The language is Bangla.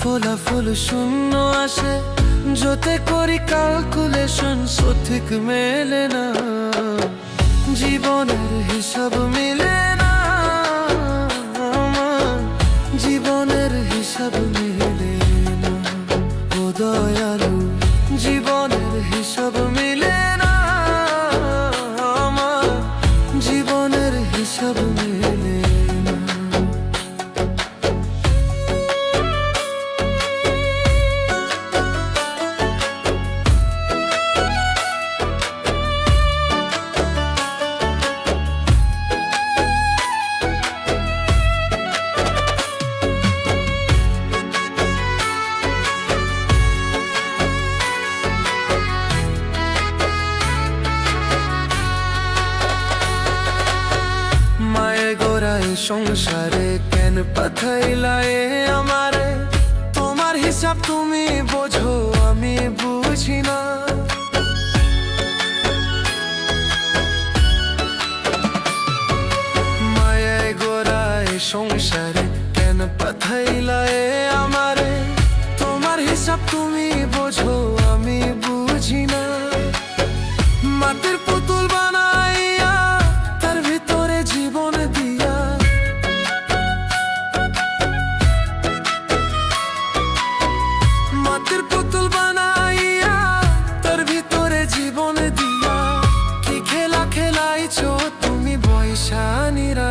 ফলাফল শূন্য আসে। যতে করি ক্যালকুলেশন সঠিক মেলে না। জীবনের হিসাব মিলে না। সংসারে কেন পাঠাইলা এ আমারে? তোমার হিসাব তুমি বোঝো, আমি বুঝি না। মায়ে গোড়ায় সংসারে নাইছো তুমি বৈশানীরা